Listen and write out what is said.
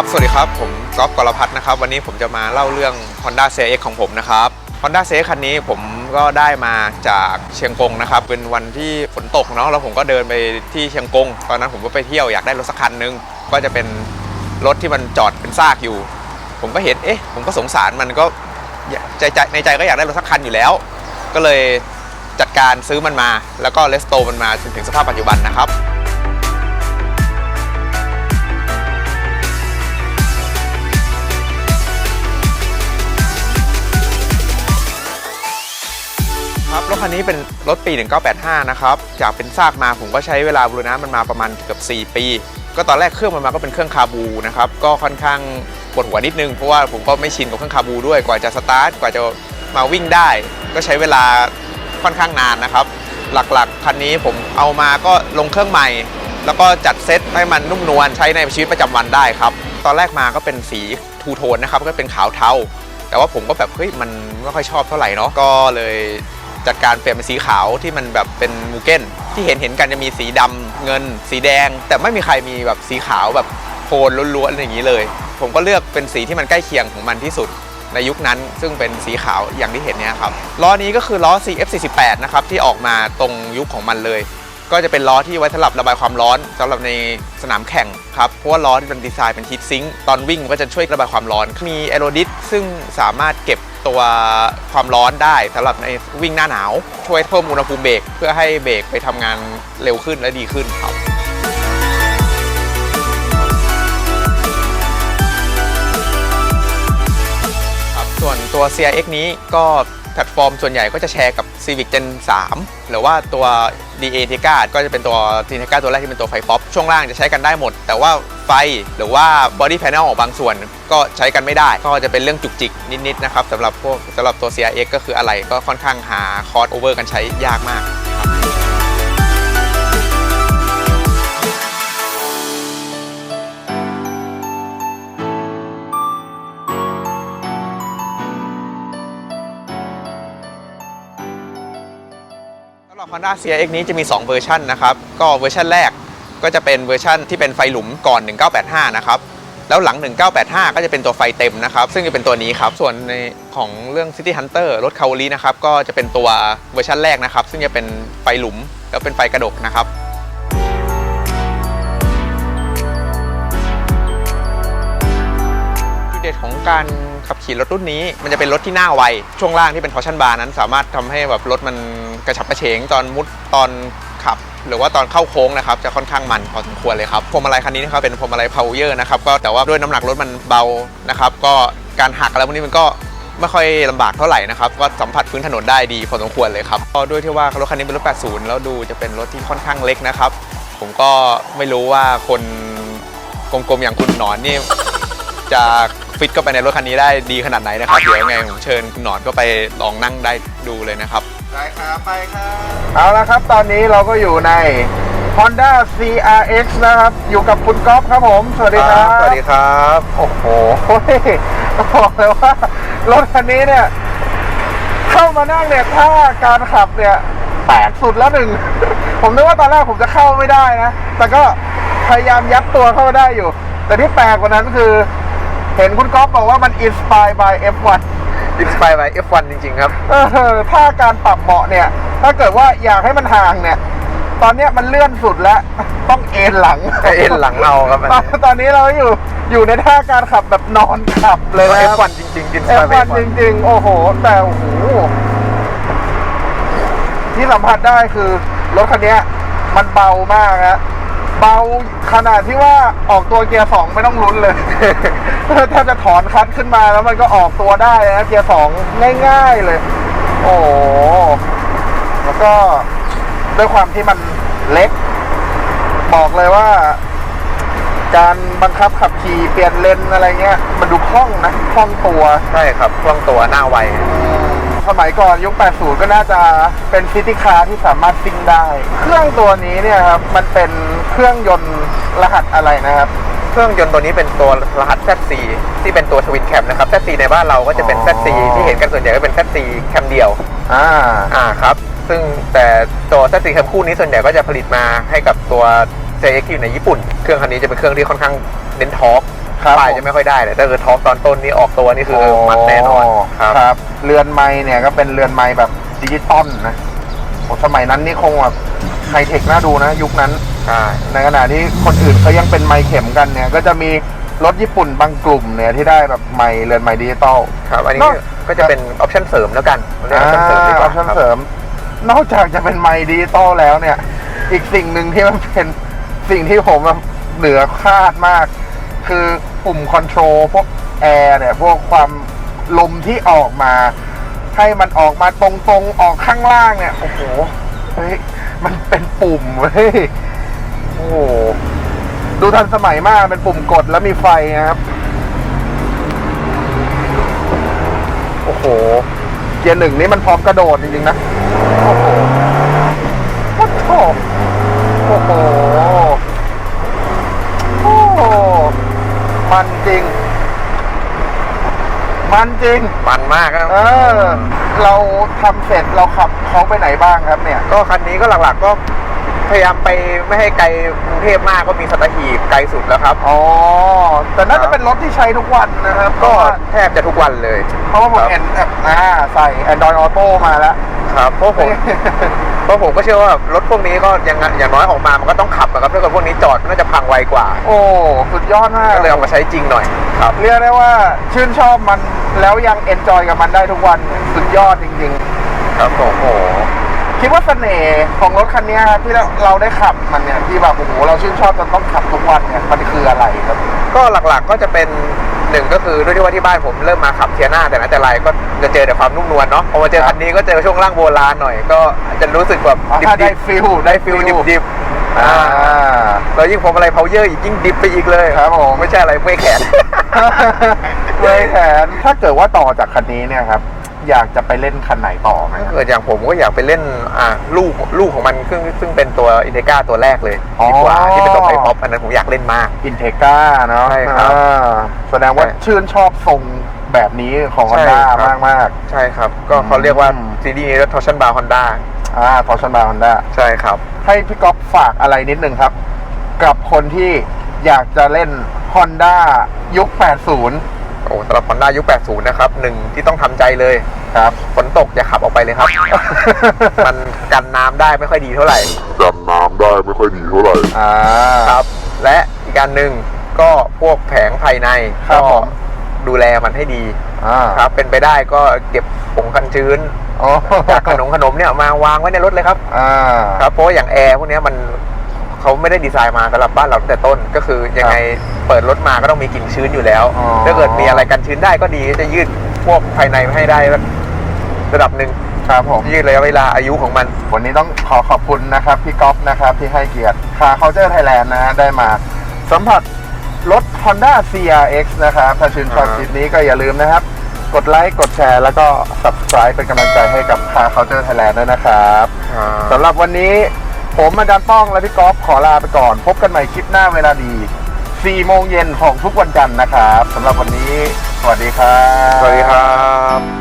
ครับ สวัสดีครับ ผมก๊อฟกรพัฒน์นะครับ วันนี้ผมจะมาเล่าเรื่อง Honda CX ของผมนะครับ Honda CX คันนี้ผมก็ได้มาจากเชียงกงนะครับ เป็นวันที่ฝนตกเนาะ แล้วผมก็เดินไปที่เชียงกง ตอนนั้นผมก็ไปเที่ยวอยากได้รถสักคันนึง ก็จะเป็นรถที่มันจอดเป็นซากอยู่ ผมก็เห็น เอ๊ะ ผมก็สงสารมันก็ใจใจในใจก็อยากได้รถสักคันอยู่แล้ว ก็เลยจัดการซื้อมันมา แล้วก็เลสโตมันมาจนถึงสภาพปัจจุบันนะครับ ครับรถคันนี้เป็นรถปี 1985 นะครับ จากเป็นซากมาผมก็ใช้เวลาบูรณะมันมาประมาณเกือบ4 ปี ก็ตอนแรกเครื่องมันมาก็เป็นเครื่องคาบูนะครับ ก็ค่อนข้างปวดหัวนิดนึง เพราะว่าผมก็ไม่ชินกับเครื่องคาบูด้วย กว่าจะสตาร์ท กว่าจะมาวิ่งได้ ก็ใช้เวลาค่อนข้างนานนะครับ หลักๆคันนี้ผมเอามาก็ลงเครื่องใหม่ แล้วก็จัดเซตให้มันนุ่มนวลใช้ในชีวิตประจำวันได้ครับ ตอนแรกมาก็เป็นสีทูโทนนะครับ ก็เป็นขาวเทา แต่ว่าผมก็แบบเฮ้ยมันไม่ค่อยชอบเท่าไหร่เนาะ ก็เลย จัดการเปลี่ยนเป็นสีขาวที่มันแบบเป็นมูเก้น ที่เห็นเห็นกันจะมีสีดำเงิน สีแดง แต่ไม่มีใครมีแบบสีขาวแบบโทนล้วนๆอย่างนี้เลย ผมก็เลือกเป็นสีที่มันใกล้เคียงของมันที่สุดในยุคนั้นซึ่งเป็นสีขาวอย่างที่เห็นเนี่ยครับล้อนี้ก็คือล้อ CF48 นะครับที่ออกมาตรงยุคของมันเลย ก็จะเป็นล้อที่ไว้สำหรับระบายความร้อนสำหรับในสนามแข่งครับเพราะว่าล้อที่เป็นดีไซน์เป็นฮีทซิงค์ตอนวิ่งก็จะช่วยระบายความร้อน มีแอโรดิสซึ่งสามารถเก็บ ตัวความร้อนได้สำหรับในวิ่งหน้าหนาว ช่วยเพิ่มอุณหภูมิเบรกเพื่อให้เบรกไปทำงานเร็วขึ้นและดีขึ้นครับส่วนตัว CRX นี้ก็ ลตฟอร์มส่วนใหญ่ก็จะแชร์กับ Civic Gen 3 หรือว่าตัว DA t e g a ก็จะเป็นตัว t e g a ตัวแรกที่เป็นตัวไฟป๊อปช่วงล่างจะใช้กันได้หมด แต่ว่าไฟหรือว่า Body Panel บางส่วนก็ใช้กันไม่ได้ ก็จะเป็นเรื่องจุกจิกนิดๆนะครับสำหรับพวกสำหรับตัว CRX ก็คืออะไรก็ค่อนข้างหาคอร์สโอเวอร์กันใช้ยากมาก Honda CRX นี้จะมี 2 เวอร์ชันนะครับ ก็เวอร์ชันแรกก็จะเป็นเวอร์ชันที่เป็นไฟหลุมก่อน 1985 นะครับ แล้วหลัง 1985 ก็จะเป็นตัวไฟเต็มนะครับ ซึ่งจะเป็นตัวนี้ครับ ส่วนในของเรื่อง City Hunter รถคาวลีนะครับ ก็จะเป็นตัวเวอร์ชันแรกนะครับ ซึ่งจะเป็นไฟหลุมแล้วเป็นไฟกระดกนะครับ ดเด่นของการขับขี่รถรุ่นนี้มันจะเป็นรถที่หน้าไว ช่วงล่างที่เป็นพอชั่นบาร์นั้นสามารถทำให้แบบรถมันกระฉับกระเฉงตอนมุดตอนขับ หรือว่าตอนเข้าโค้งนะครับจะค่อนข้างมันพอสมควรเลยครับพวงมาลัยคันนี้นะครับเป็นพวงมาลัยพาวเวอร์นะครับก็แต่ว่าด้วยน้ำหนักรถมันเบานะครับก็การหักอะไรพวกนี้มันก็ไม่ค่อยลำบากเท่าไหร่นะครับก็สัมผัสพื้นถนนได้ดีพอสมควรเลยครับก็ด้วยที่ว่ารถคันนี้เป็นรถ 80 แล้วดูจะเป็นรถที่ค่อนข้างเล็กนะครับผมก็ไม่รู้ว่าคนกลมๆอย่างคุณหนอนนี่จะ ฟิตเข้าไปในรถคันนี้ได้ดีขนาดไหนนะครับ เดี๋ยวยังไงผมเชิญคุณหนอนก็ไปลองนั่งได้ดูเลยนะครับ ได้ครับไปครับเอาละครับ ตอนนี้เราก็อยู่ใน Honda CRX นะครับ อยู่กับคุณก๊อฟครับผม สวัสดีครับ สวัสดีครับ โอ้โหบอกเลยว่ารถคันนี้เนี่ย เข้ามานั่งเนี่ยถ้าการขับเนี่ยแปลกสุดแล้วหนึ่ง ผมนึกว่าตอนแรกผมจะเข้าไม่ได้นะ แต่ก็พยายามยัดตัวเข้ามาได้อยู่ แต่ที่แปลกกว่านั้นคือ เห็นคุณก๊อฟบอกว่ามัน inspired by F1 อินสปายบาย F1 จริง ๆ ครับเออถ้าการปรับเบาะเนี่ย ถ้าเกิดว่าอยากให้มันห่างเนี่ย ตอนเนี้ยมันเลื่อนสุดแล้ว ต้องเอ็นหลังเอ็นหลังเอาครับมันตอนตอนนี้เราอยู่อยู่ในท่าการขับแบบนอนขับเลยนะ F1 จริงๆอินสเอปายฟบายวันจริง ๆ โอ้โห แต่โอ้โหที่สัมผัสได้คือ รถคันเนี้ย มันเบามากฮะ เบาขนาดที่ว่าออกตัวเกียร์สองไม่ต้องลุ้นเลย ถ้าจะถอนคัดขึ้นมาแล้วมันก็ออกตัวได้นะเกียร์สองง่ายๆเลย โอ้แล้วก็ด้วยความที่มันเล็ก บอกเลยว่า การบังคับขับขี่เปลี่ยนเลนอะไรเงี้ย มันดูคล่องนะคล่องตัวใช่ครับคล่องตัวหน้าไว สมัยก่อนยุค 80 ก็น่าจะเป็นซิตี้คาร์ที่สามารถซิ่งได้ เครื่องตัวนี้เนี่ยครับมันเป็นเครื่องยนต์รหัสอะไรนะครับ เครื่องยนต์ตัวนี้เป็นตัวรหัส ZC ที่เป็นตัวทวินแคมนะครับ ZC ในบ้านเราก็จะเป็นอ๋อ ZC ที่เห็นกันส่วนใหญ่ก็เป็น ZC แคมเดียว อ่า อ่าครับ ซึ่งแต่ตัว ZC แคมคู่นี้ส่วนใหญ่ก็จะผลิตมาให้กับตัว CX ที่อยู่ในญี่ปุ่น เครื่องคันนี้จะเป็นเครื่องที่ค่อนข้างเน้นทอร์ก ครับปลายผมจะไม่ค่อยได้แต่ถ้าเกิดท็อปตอนต้นนี่ออกตัวนี่คือมันแน่นอนครับครับ เรือนไม้เนี่ยก็เป็นเรือนไม้แบบดิจิตอลนะโอ้สมัยนั้นนี่คงแบบไฮเทคน่าดูนะ ยุคนั้นใช่ในขณะที่คนอื่นเขายังเป็นไม้เข็มกันเนี่ย ก็จะมีรถญี่ปุ่นบางกลุ่มเนี่ยที่ได้แบบไม้เรือนไม้ดิจิตอลครับอันนนี้อกก็จะเป็นออปชั่นเสริมแล้วกันเรียกอ่าออปชั่นเสริมดีกอว่าอปชั่นครับเสริม นอกจากจะเป็นไม้ดิจิตอลแล้วเนี่ย อีกสิ่งหนึ่งที่มันเป็นสิ่งที่ผมแบบเหนือคาดมาก คือปุ่มคอนโทรลพวกแอร์เนี่ยพวกความลมที่ออกมา ให้มันออกมาตรงๆออกข้างล่างเนี่ย โอ้โหเฮ้ยมันเป็นปุ่มเว้ยโอ้โหดูทันสมัยมากเป็นปุ่มกดแล้วมีไฟนะครับ โอ้โห เกียร์หนึ่งนี่มันพร้อมกระโดดจริงๆนะ โอ้โห มันจริง มันจริง มันมากครับ เออ เราทำเสร็จเราขับเขาไปไหนบ้างครับเนี่ย ก็คันนี้ก็หลักๆก็พยายามไปไม่ให้ไกลกรุงเทพมากก็มีสัตหีบไกลสุดแล้วครับ อ๋อ แต่น่าจะเป็นรถที่ใช้ทุกวันนะครับ ก็ก็แทบจะทุกวันเลย เพราะว่าผมครับเห็นอ่าใส่ Android Auto มาแล้ว ครับเพราะผม เพราะผมก็เชื่อว่ารถพวกนี้ก็ยังอย่างน้อยออกมามันก็ต้องขับนะครับถ้าเกิดพวกนี้จอดน่าจะพังไวกว่าโอ้สุดยอดมาก ก็เลยเอามาใช้จริงหน่อยครับ เรียกได้ว่าชื่นชอบมันแล้วยังเอนจอยกับมันได้ทุกวันเนี่ยสุดยอดจริง ครับผมๆโอ้โหคิดว่าเสน่ห์ของรถคันนี้ครับที่เราเราได้ขับมันเนี่ยที่แบบโอ้โหเราชื่นชอบจนต้องขับทุกวันเนี่ยมันคืออะไรครับ ก็หลักๆก็จะเป็น หนึ่งก็คือด้วยที่ว่าที่บ้านผมเริ่มมาขับเทียน่าแต่ไหนแต่ไรก็จะเจอแต่ความนุ่มนวลเนาะพอมาเจอคันนี้ก็เจอช่วงล่างโบราณหน่อยก็จะรู้สึกแบบอ๋อดิถ้าได้บฟิลๆได้ฟิลดิบๆอ่าอ่าแล้วยิ่งผมอะไรเพาเยอร์อีกยิ่งดิบไปอีกเลยครับผมไม่ใช่อะไรเมื่อยแขนเลยแขนถ้าเกิดว่าต่อจากคันนี้เนี่ยครับ อยากจะไปเล่นคันไหนต่อไหมคถ้ารับเกิดอย่างผมก็อยากไปเล่นอ่าลูกลูกของมันซึ่งซึ่งเป็นตัวอินเทก้าตัวแรกเลยอ๋อดีกว่าที่เป็นตัวไฟป๊อปอันนั้นผมอยากเล่นมากอินเทก้าเนาะใช่ครับอ่าแสดงว่าใช่ชื่นชอบทรงแบบนี้ของใช่ Honda ครับมากมากใช่ครับ ก็เขาเรียกว่าอืมซีดีนี้ทอชันบาร์ฮอนด้าๆอ่าทอชันบาร์ฮอนด้าใช่ครับ ให้พี่ก๊อฟฝากอะไรนิดนึงครับ กับคนที่อยากจะเล่น Honda ยุค 80 โอ้สำหรับฮอนด้ายุค 80 นะครับหนึ่งที่ต้องทำใจเลยครับฝนตกอย่าขับออกไปเลยครับ มันกันน้ำได้ไม่ค่อยดีเท่าไหร่กันน้ำได้ไม่ค่อยดีเท่าไหร่ อ่า ครับ และอีกการหนึ่งก็พวกแผงภายในครัก็บผม ดูแลมันให้ดีอ่าครับ เป็นไปได้ก็เก็บผงกันชื้นโอ้จากขนมขนมเนี่ยมาวางไว้ในรถเลยครับ อ่า ครับเพราะว่าอย่างแอร์พวกเนี้ยมัน เขาไม่ได้ดีไซน์มาสำหรับบ้านเราตั้งแต่ต้น ก็คือยังไงเปิดรถมาก็ต้องมีกลิ่นชื้นอยู่แล้วอ๋อ ถ้าเกิดมีอะไรกันชื้นได้ก็ดีจะยืดพวกภายในให้ได้ระดับหนึ่งครับผม ยืดระยะเวลาอายุของมัน วันนี้ต้องขอขอบคุณนะครับ พี่ก๊อฟนะครับที่ให้เกียรติคาเคาเจอร์ไทยแลนด์นะฮะได้มาสัมผัสรถ Honda CRX นะครับ ถ้าชื่นชอบอ่า คลิปนี้ก็อย่าลืมนะครับ กดไลค์กดแชร์แล้วก็ subscribe เป็นกำลังใจให้กับคาเคาเจอร์ไทยแลนด์ด้วยนะครับสำหรับวันนี้ ผมอาจารย์ป้องและพี่ก๊อฟขอลาไปก่อน พบกันใหม่คลิปหน้าเวลาดี 4 โมงเย็นของทุกวันจันทร์นะครับสำหรับวันนี้ สวัสดีครับ สวัสดีครับ